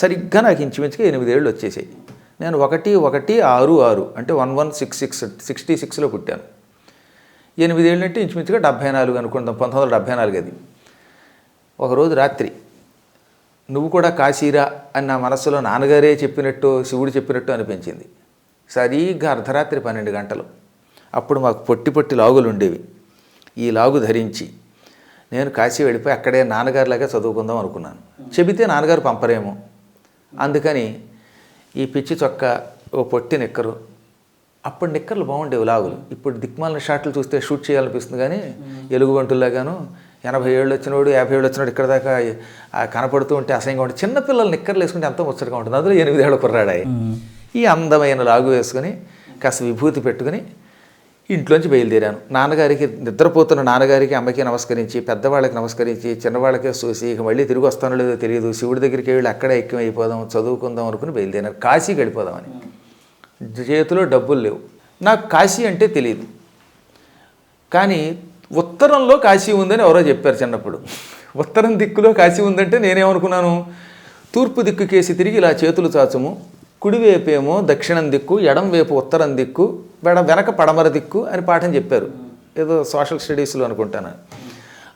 సరిగ్గా నాకు ఇంచుమించుగా ఎనిమిదేళ్ళు వచ్చేసాయి. నేను ఒకటి ఒకటి ఆరు ఆరు అంటే one one six six sixty సిక్స్లో పుట్టాను. ఎనిమిదేళ్ళు అంటే ఇంచుమించుగా డెబ్భై నాలుగు అనుకుందాం పంతొమ్మిది వందల డెబ్భై నాలుగు అది. ఒకరోజు రాత్రి నువ్వు కూడా కాశీరా అని నా మనస్సులో నాన్నగారే చెప్పినట్టు శివుడు చెప్పినట్టు అనిపించింది. సరిగ్గా అర్ధరాత్రి పన్నెండు గంటలు. అప్పుడు మాకు పొట్టి పొట్టి లాగులు ఉండేవి. ఈ లాగు ధరించి నేను కాశీ వెళ్ళిపోయి అక్కడే నాన్నగారిలాగా చదువుకుందాం అనుకున్నాను. చెబితే నాన్నగారు పంపరేమో. అందుకని ఈ పిచ్చి చొక్క ఓ పొట్టి నిక్కరు అప్పుడు నిక్కర్లు బాగుండేవి లాగులు. ఇప్పుడు దిక్మాలిన షాట్లు చూస్తే షూట్ చేయాలనిపిస్తుంది కానీ ఎలుగుబంటులాగాను ఎనభై ఏళ్ళు వచ్చినోడు యాభై ఏళ్ళు వచ్చినోడు ఇక్కడ దాకా కనపడుతూ ఉంటే అసహ్యంగా ఉంటుంది చిన్నపిల్లలు నిక్కర్లు వేసుకుంటే ఎంతో ముచ్చటగా ఉంటుంది. అందులో ఎనిమిదేళ్ళ కుర్రాడాయి. ఈ అందమైన లాగు వేసుకొని కాస్త విభూతి పెట్టుకుని ఇంట్లోంచి బయలుదేరాను. నాన్నగారికి నిద్రపోతున్న నాన్నగారికి అమ్మకి నమస్కరించి పెద్దవాళ్ళకి నమస్కరించి చిన్నవాళ్ళకే చూసి ఇక మళ్ళీ తిరిగి వస్తానో లేదో తెలియదు. శివుడి దగ్గరికి వెళ్ళి అక్కడే ఎక్కువ అయిపోదాం చదువుకుందాం అనుకుని బయలుదేరాను. కాశీ గడిపోదామని చేతిలో డబ్బులు లేవు. నాకు కాశీ అంటే తెలియదు కానీ ఉత్తరంలో కాశీ ఉందని ఎవరో చెప్పారు చిన్నప్పుడు. ఉత్తరం దిక్కులో కాశీ ఉందంటే నేనేమనుకున్నాను? తూర్పు దిక్కు కేసి తిరిగి ఇలా చేతులు చాచుము. కుడివైపేమో దక్షిణం దిక్కు ఎడం వైపు ఉత్తరం దిక్కు వెడ వెనక పడమర దిక్కు అని పాఠం చెప్పారు. ఏదో సోషల్ స్టడీస్లో అనుకుంటాను.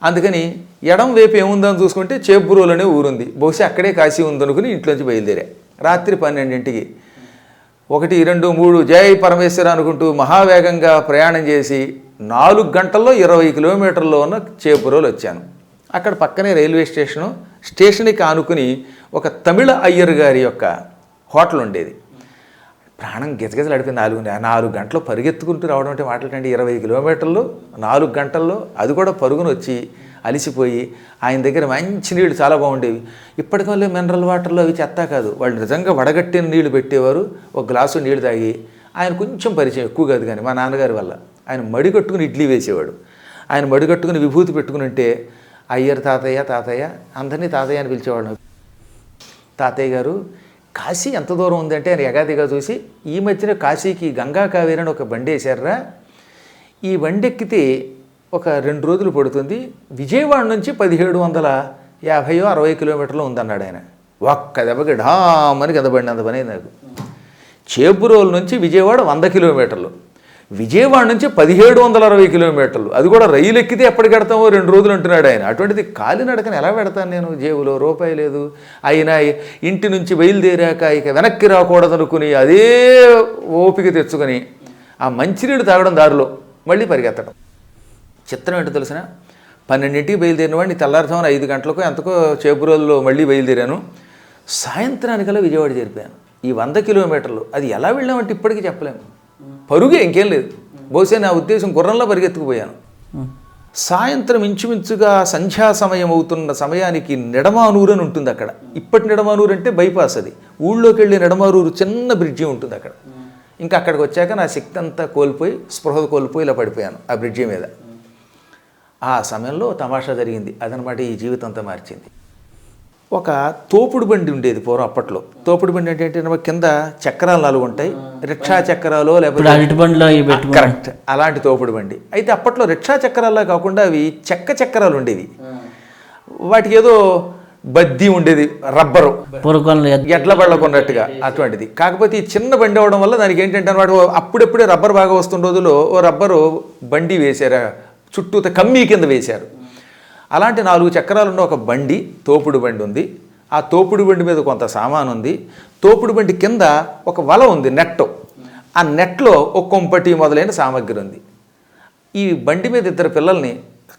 అందుకని ఎడం వైపు ఏముందని చూసుకుంటే చేపురోలు అనే ఊరుంది. బహుశా అక్కడే కాశీ ఉందనుకుని ఇంట్లోంచి బయలుదేరా. రాత్రి పన్నెండింటికి. ఒకటి రెండు మూడు జై పరమేశ్వర అనుకుంటూ మహావేగంగా ప్రయాణం చేసి నాలుగు గంటల్లో ఇరవై కిలోమీటర్లో ఉన్న చేపురోలు వచ్చాను. అక్కడ పక్కనే రైల్వే స్టేషను స్టేషన్కి ఆనుకుని ఒక తమిళ అయ్యర్ గారి యొక్క హోటల్ ఉండేది ప్రాణం గిజగిజలు అడిపి నాలుగు నాలుగు గంటలు పరిగెత్తుకుంటూ రావడం అంటే మాట్లాడండి ఇరవై కిలోమీటర్లు నాలుగు గంటల్లో అది కూడా పరుగున వచ్చి అలిసిపోయి ఆయన దగ్గర మంచి నీళ్ళు చాలా బాగుండేవి. ఇప్పటికల్లా మినరల్ వాటర్లో అవి చెత్త కాదు. వాళ్ళు నిజంగా వడగట్టిన నీళ్ళు పెట్టేవారు. ఒక గ్లాసు నీళ్ళు తాగి ఆయన కొంచెం పరిచయం ఎక్కువ కాదు కానీ మా నాన్నగారి వల్ల. ఆయన మడి కట్టుకుని ఇడ్లీ వేసేవాడు. ఆయన మడి కట్టుకుని విభూతి పెట్టుకుని ఉంటే అయ్యర్ తాతయ్య తాతయ్య అందరినీ తాతయ్య అని పిలిచేవాడు తాతయ్య గారు కాశీ ఎంత దూరం ఉందంటే అని ఎగాదిగా చూసి ఈ మధ్యన కాశీకి గంగా కావేరి అని ఒక బండి వేశారా? ఈ బండి ఎక్కితే ఒక రెండు రోజులు పడుతుంది. విజయవాడ నుంచి పదిహేడు వందల యాభైయో అరవై కిలోమీటర్లు ఉందన్నాడు ఆయన. ఒక్క దెబ్బకి ఢామని కింద పడినంత పని నాకు. చేపురోలు నుంచి విజయవాడ వంద కిలోమీటర్లు. విజయవాడ నుంచి పదిహేడు వందల అరవై కిలోమీటర్లు. అది కూడా రైలు ఎక్కితే ఎప్పటికెడతామో రెండు రోజులు అంటున్నాడు ఆయన. అటువంటిది కాలినడకని ఎలా పెడతాను నేను జేబులో? రూపాయి లేదు. అయినా ఇంటి నుంచి బయలుదేరాక ఇక వెనక్కి రాకూడదనుకుని అదే ఓపిక తెచ్చుకొని ఆ మంచినీళ్ళు తాగడం దారిలో మళ్ళీ పరిగెత్తడం. చిత్రం ఏంటో తెలిసిన? పన్నెండింటికి బయలుదేరిన వాడిని తెల్లారుజామున ఐదు గంటలకు ఎంతకో చేపురోల్లో మళ్ళీ బయలుదేరాను. సాయంత్రానికల్లా విజయవాడ చేరిపోయాను. ఈ వంద కిలోమీటర్లు అది ఎలా వెళ్ళామంటే ఇప్పటికీ చెప్పలేము. పరుగే ఇంకేం లేదు. బహుశా నా ఉద్దేశం గుర్రంలో పరిగెత్తుకుపోయాను. సాయంత్రం ఇంచుమించుగా సంధ్యా సమయం అవుతున్న సమయానికి నిడమానూరు అని ఉంటుంది అక్కడ. ఇప్పటి నిడమానూరు అంటే బైపాస్ అది. ఊళ్ళోకి వెళ్ళి నిడమానూరు చిన్న బ్రిడ్జి ఉంటుంది అక్కడ. ఇంకా అక్కడికి వచ్చాక నా శక్తి అంతా కోల్పోయి స్పృహ కోల్పోయి ఇలా పడిపోయాను ఆ బ్రిడ్జి మీద. ఆ సమయంలో తమాషా జరిగింది. అదనమాట ఈ జీవితం అంతా మార్చింది. ఒక తోపుడు బండి ఉండేది పూర్వం అప్పట్లో. తోపుడు బండి అంటే ఏంటంటే కింద చక్రాలు నాలుగు ఉంటాయి. రిక్షా చక్రాలు లేకపోతే కరెక్ట్. అలాంటి తోపుడు బండి. అయితే అప్పట్లో రిక్షా చక్రాల్లో కాకుండా అవి చెక్క చక్రాలు ఉండేవి. వాటికి ఏదో బద్ది ఉండేది రబ్బరు. ఎడ్ల బళ్ళ కొన్నట్టుగా అటువంటిది. కాకపోతే ఈ చిన్న బండి అవడం వల్ల దానికి ఏంటంటే ఓ అప్పుడప్పుడే రబ్బర్ బాగా వస్తున్న రోజుల్లో ఓ రబ్బరు బండి వేశారు చుట్టూత కమ్మీ కింద వేశారు. అలాంటి నాలుగు చక్రాలు ఉన్న ఒక బండి తోపుడు బండి ఉంది. ఆ తోపుడు బండి మీద కొంత సామాను ఉంది. తోపుడు బండి కింద ఒక వల ఉంది నెట్. ఆ నెట్లో ఒక కొంపటి మొదలైన సామగ్రి ఉంది. ఈ బండి మీద ఇద్దరు పిల్లల్ని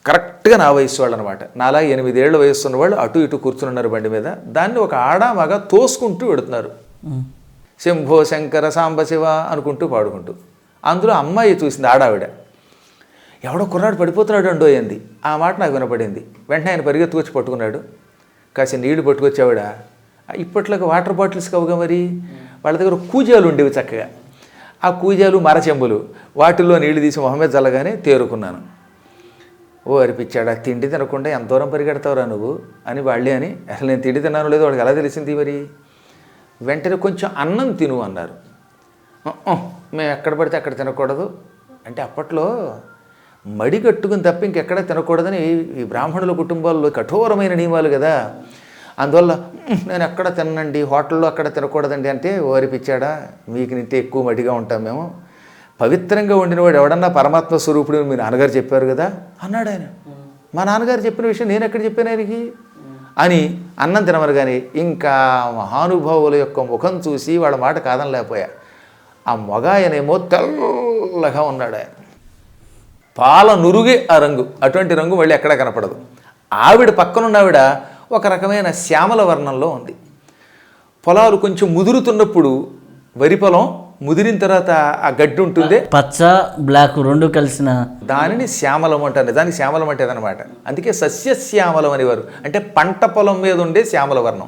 కరెక్ట్గా నా వయసు వాళ్ళు అనమాట నాలా ఎనిమిదేళ్ళ వయసు ఉన్న వాళ్ళు అటు ఇటు కూర్చుని ఉన్నారు బండి మీద. దాన్ని ఒక ఆడ మగ తోసుకుంటూ వెడుతున్నారు. ఉమ్. శంభో శంకర సాంబశివ అనుకుంటూ పాడుకుంటూ. అందులో అమ్మాయి చూసింది ఆడావిడ. ఎవడో కుర్రాడు పడిపోతున్నాడు అండో అయింది ఆ మాట నాకు వినపడింది. వెంటనే ఆయన పరిగెత్తుకొచ్చి పట్టుకున్నాడు. కాసి నీళ్ళు పట్టుకొచ్చావిడ? ఇప్పట్లోకి వాటర్ బాటిల్స్ కవుగా మరి? వాళ్ళ దగ్గర కూజాలు ఉండేవి చక్కగా. ఆ కూజాలు మరచెంబులు వాటిల్లో నీళ్ళు తీసి మొహమ్మద్ చల్లగానే తేరుకున్నాను. ఓ అరిపించాడా తిండి తినకుండా ఎంత దూరం పరిగెడతావురా నువ్వు? అని వాళ్ళే అని అసలు నేను తిండి తిన్నాను లేదో వాడికి ఎలా తెలిసింది మరి? వెంటనే కొంచెం అన్నం తిను అన్నారు. మేము ఎక్కడ పడితే అక్కడ తినకూడదు. అంటే అప్పట్లో మడి కట్టుకుని తప్ప ఇంకెక్కడ తినకూడదని ఈ బ్రాహ్మణుల కుటుంబాల్లో కఠోరమైన నియమాలు కదా. అందువల్ల నేను ఎక్కడ తినండి హోటల్లో అక్కడ తినకూడదండి అంటే ఓరిపిచ్చాడా మీకు నింటే ఎక్కువ మడిగా ఉంటాం మేము. పవిత్రంగా వండినవాడు ఎవడన్నా పరమాత్మ స్వరూపుడు మీ నాన్నగారు చెప్పారు కదా. అన్నాడు ఆయన. మా నాన్నగారు చెప్పిన విషయం నేను ఎక్కడ చెప్పాను ఆయనకి? అని అన్నం తినమరు కానీ ఇంకా మహానుభావుల యొక్క ముఖం చూసి వాళ్ళ మాట కాదని లేకపోయా ఆ మొగ ఆయనేమో తెల్లగా ఉన్నాడు ఆయన. పాల నురుగే ఆ రంగు అటువంటి రంగు మళ్ళీ ఎక్కడా కనపడదు. ఆవిడ పక్కనున్న ఆవిడ ఒక రకమైన శ్యామల వర్ణంలో ఉంది. పొలాలు కొంచెం ముదురుతున్నప్పుడు వరి పొలం ముదిరిన తర్వాత ఆ గడ్డి ఉంటుందే? పచ్చ బ్లాక్ రెండు కలిసిన దానిని శ్యామలం అంటారు. దానికి శ్యామలం అంటే అనమాట అందుకే సస్యశ్యామలం అనేవారు. అంటే పంట పొలం మీద ఉండే శ్యామల వర్ణం.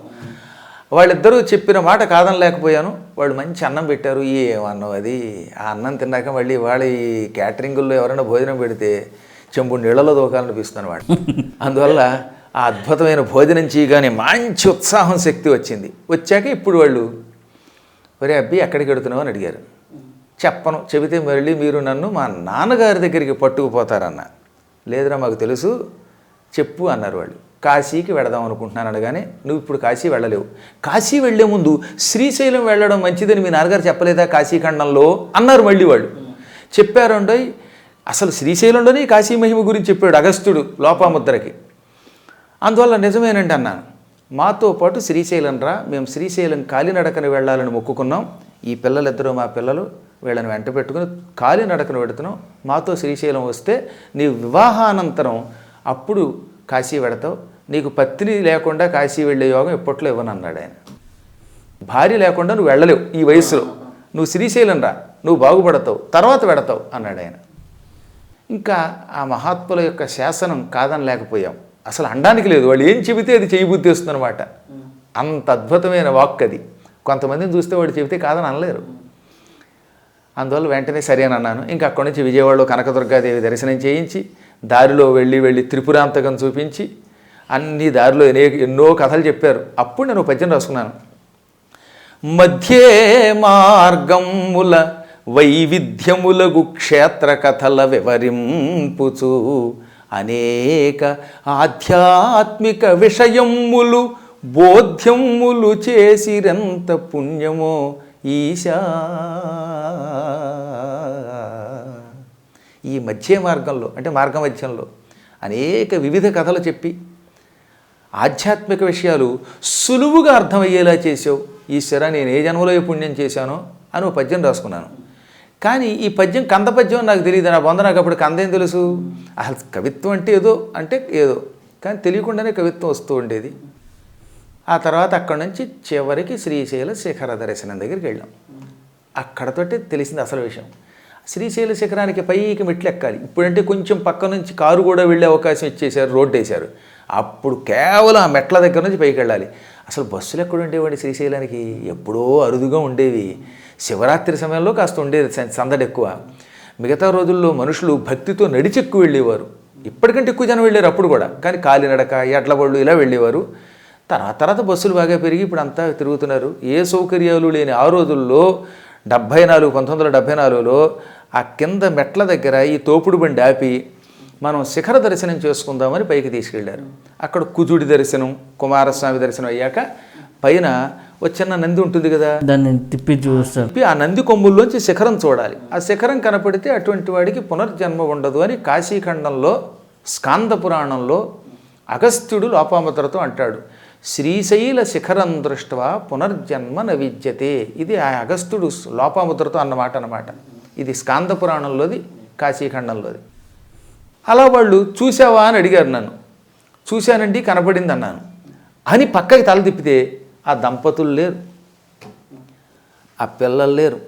వాళ్ళిద్దరూ చెప్పిన మాట కాదనలేకపోయాను వాళ్ళు మంచి అన్నం పెట్టారు. ఏమన్నం అది? ఆ అన్నం తిన్నాక మళ్ళీ వాళ్ళ ఈ క్యాటరింగుల్లో ఎవరైనా భోజనం పెడితే చెంబు నీళ్ళలో దూకాలనిపిస్తున్నాను వాడు. అందువల్ల ఆ అద్భుతమైన భోజనం చేయగానే మంచి ఉత్సాహం శక్తి వచ్చింది. వచ్చాక ఇప్పుడు వాళ్ళు ఒరే అబ్బి ఎక్కడికి వెడుతున్నావు అని అడిగారు. చెప్పను. చెబితే మళ్ళీ మీరు నన్ను మా నాన్నగారి దగ్గరికి పట్టుకుపోతారన్న. లేదురా మాకు తెలుసు. చెప్పు అన్నారు వాళ్ళు. కాశీకి వెళదాం అనుకుంటున్నాను అనగానే నువ్వు ఇప్పుడు కాశీ వెళ్ళలేవు. కాశీ వెళ్ళే ముందు శ్రీశైలం వెళ్ళడం మంచిదని మీ నాన్నగారు చెప్పలేదా కాశీఖండంలో? అన్నారు మళ్ళీ వాళ్ళు. చెప్పారండోయ్ అసలు శ్రీశైలంలోనే కాశీ మహిమ గురించి చెప్పాడు అగస్త్యుడు లోపాముద్రకి. అందువల్ల నిజమేనండి అన్నాను. మాతో పాటు శ్రీశైలం రా మేము శ్రీశైలం కాలినడకన వెళ్ళాలని మొక్కుకున్నాం. ఈ పిల్లలిద్దరూ మా పిల్లలు వీళ్ళని వెంట పెట్టుకుని కాలినడకన పెడుతున్నాం మాతో శ్రీశైలం వస్తే నీ వివాహానంతరం అప్పుడు కాశీ వెడతావు నీకు పత్ని లేకుండా కాశీ వెళ్ళే యోగం ఎప్పట్లో ఇవ్వనన్నాడు ఆయన. భార్య లేకుండా నువ్వు వెళ్ళలేవు ఈ వయసులో నువ్వు శ్రీశైలం రా నువ్వు బాగుపడతావు తర్వాత పెడతావు అన్నాడు ఆయన. ఇంకా ఆ మహాత్ముల యొక్క శాసనం కాదని లేకపోయాం అసలు అనడానికి లేదు వాళ్ళు ఏం చెబితే అది చేయబుద్ధి వస్తుందన్నమాట అంత అద్భుతమైన వాక్ అది కొంతమందిని చూస్తే వాడు చెబితే కాదని అనలేరు అందువల్ల వెంటనే సరే అని అన్నాను. ఇంకా అక్కడి నుంచి విజయవాడలో కనకదుర్గాదేవి దర్శనం చేయించి దారిలో వెళ్ళి వెళ్ళి త్రిపురాంతకం చూపించి అన్ని దారిలో ఎన్నో కథలు చెప్పారు. అప్పుడు నేను పద్యం రాసుకున్నాను. మధ్యే మార్గముల వైవిధ్యములగు క్షేత్ర కథల వివరింపుచు అనేక ఆధ్యాత్మిక విషయములు బోధ్యములు చేసిరెంత పుణ్యమో ఈశా ఈ మధ్య మార్గంలో అంటే మార్గ మధ్యంలో అనేక వివిధ కథలు చెప్పి ఆధ్యాత్మిక విషయాలు సులువుగా అర్థమయ్యేలా చేసావు ఈశ్వర నేను ఏ జన్మలో ఏ పుణ్యం చేశానో అని ఒక పద్యం రాసుకున్నాను. కానీ ఈ పద్యం కంద పద్యం నాకు తెలియదు నా బొంద నాకు అప్పుడు కంద ఏం తెలుసు? అసలు కవిత్వం అంటే ఏదో అంటే ఏదో. కానీ తెలియకుండానే కవిత్వం వస్తూ ఉండేది. ఆ తర్వాత అక్కడి నుంచి చివరికి శ్రీశైల శిఖర దర్శనం దగ్గరికి వెళ్ళాం. అక్కడతోటే తెలిసింది అసలు విషయం. శ్రీశైల శిఖరానికి పైకి మెట్లు ఎక్కాలి ఇప్పుడంటే కొంచెం పక్క నుంచి కారు కూడా వెళ్ళే అవకాశం ఇచ్చేశారు రోడ్డు వేశారు. అప్పుడు కేవలం ఆ మెట్ల దగ్గర నుంచి పైకి వెళ్ళాలి. అసలు బస్సులు ఎక్కడ ఉండేవాడి శ్రీశైలానికి? ఎప్పుడో అరుదుగా ఉండేవి. శివరాత్రి సమయంలో కాస్త ఉండేది సందడి ఎక్కువ. మిగతా రోజుల్లో మనుషులు భక్తితో నడిచి ఎక్కువ వెళ్ళేవారు. ఇప్పటికంటే ఎక్కువ జనం వెళ్ళారు అప్పుడు కూడా. కానీ కాలినడక ఎడ్లబళ్ళు ఇలా వెళ్ళేవారు. తర్వాత తర్వాత బస్సులు బాగా పెరిగి ఇప్పుడు అంతా తిరుగుతున్నారు. ఏ సౌకర్యాలు లేని ఆ రోజుల్లో డెబ్భై నాలుగు పంతొమ్మిది వందల డెబ్భై నాలుగులో ఆ కింద మెట్ల దగ్గర ఈ తోపుడు బండి ఆపి మనం శిఖర దర్శనం చేసుకుందామని పైకి తీసుకెళ్ళారు అక్కడ కుజుడి దర్శనం కుమారస్వామి దర్శనం అయ్యాక పైన ఒక చిన్న నంది ఉంటుంది కదా? దాన్ని తిప్పి చెప్పి ఆ నంది కొమ్ముల్లోంచి శిఖరం చూడాలి. ఆ శిఖరం కనపడితే అటువంటి వాడికి పునర్జన్మ ఉండదు అని కాశీఖండంలో స్కాంద పురాణంలో అగస్త్యుడు లోపాముద్రతో అంటాడు. శ్రీశైల శిఖరం దృష్ట్వా పునర్జన్మ న విద్యతే ఇది ఆ అగస్త్యుడు లోపాముద్రతో అన్నమాట అన్నమాట. ఇది స్కాంద పురాణంలోది కాశీఖండంలోది. అలా వాళ్ళు చూసావా అని అడిగారు నన్ను. చూశానండి కనపడింది అన్నాను అని పక్కకి తల తిప్పితే ఆ దంపతులు లేరు. ఆ పిల్లలు లేరు.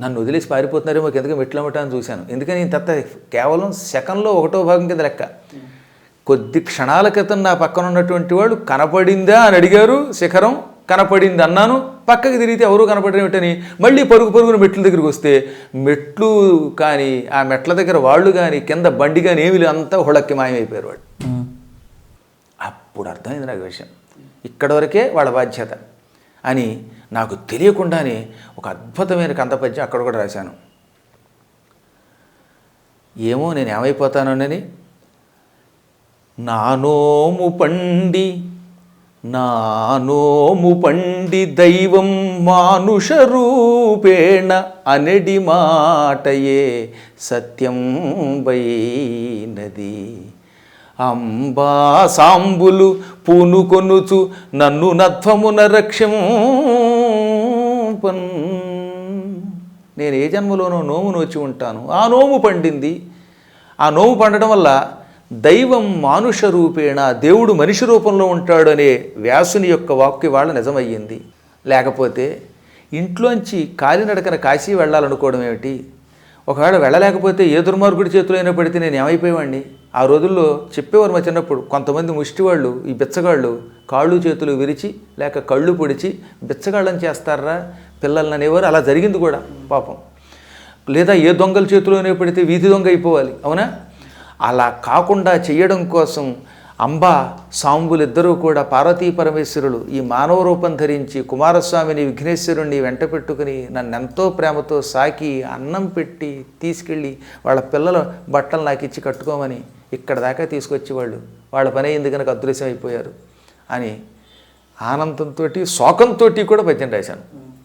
నన్ను వదిలేసి పారిపోతున్నారేమో కిందకి మెట్లమ్మటాన్ని చూశాను. ఎందుకని ఇంత కేవలం సెకండ్లో ఒకటో భాగం కింద లెక్క. కొద్ది క్షణాల క్రితం నా పక్కన ఉన్నటువంటి వాళ్ళు కనపడిందా అని అడిగారు శిఖరం. కనపడింది అన్నాను. పక్కకి తిరిగితే ఎవరు కనపడేమిటని మళ్ళీ పరుగు పరుగున మెట్ల దగ్గరికి వస్తే మెట్లు కానీ ఆ మెట్ల దగ్గర వాళ్ళు కానీ కింద బండి కానీ ఏమి లేదు అంతా హుళక్కి మాయమైపోయారు వాడు ఉమ్. అప్పుడు అర్థమైంది నాకు విషయం. ఇక్కడ వరకే వాళ్ళ బాధ్యత అని నాకు తెలియకుండానే ఒక అద్భుతమైన కందపద్యం అక్కడ కూడా రాశాను. ఏమో నేను ఏమైపోతానోనని నానోము పండి నా నోము పండి దైవం మానుష రూపేణ అనడి మాటయే సత్యం వైనది. అంబా సాంబులు పూనుకొనుచు నన్ను నత్వమున రక్షంపన్. నేను ఏ జన్మలోనో నోము నోచి ఉంటాను. ఆ నోము పండింది. ఆ నోము పండడం వల్ల దైవం మానుష రూపేణ దేవుడు మనిషి రూపంలో ఉంటాడు అనే వ్యాసుని యొక్క వాక్య వాళ్ళ నిజమయ్యింది. లేకపోతే ఇంట్లోంచి కాలినడకన కాశీ వెళ్ళాలనుకోవడం ఏమిటి? ఒకవేళ వెళ్ళలేకపోతే ఏ దుర్మార్గుడి చేతిలో అయినా పడితే నేను ఏమైపోయేవాడిని ఆ రోజుల్లో చెప్పేవారు మా చిన్నప్పుడు కొంతమంది ముష్టివాళ్ళు ఈ బిచ్చగాళ్ళు కాళ్ళు చేతులు విరిచి లేక కళ్ళు పొడిచి బిచ్చగాళ్ళని చేస్తారా? పిల్లల్ని అనేవారు. అలా జరిగింది కూడా పాపం. లేదా ఏ దొంగల చేతిలోనే పడితే వీధి దొంగ అయిపోవాలి. అవునా? అలా కాకుండా చేయడం కోసం అంబ సాంబులిద్దరూ కూడా పార్వతీ పరమేశ్వరులు ఈ మానవ రూపం ధరించి కుమారస్వామిని విఘ్నేశ్వరుణ్ణి వెంట పెట్టుకుని నన్ను ఎంతో ప్రేమతో సాకి అన్నం పెట్టి తీసుకెళ్ళి వాళ్ళ పిల్లల బట్టలు నాకు ఇచ్చి కట్టుకోమని ఇక్కడ దాకా తీసుకొచ్చేవాళ్ళు వాళ్ళ పని అయింది కనుక అదృశ్యం అయిపోయారు అని ఆనందంతో శోకంతో కూడా పద్యం రాశాను.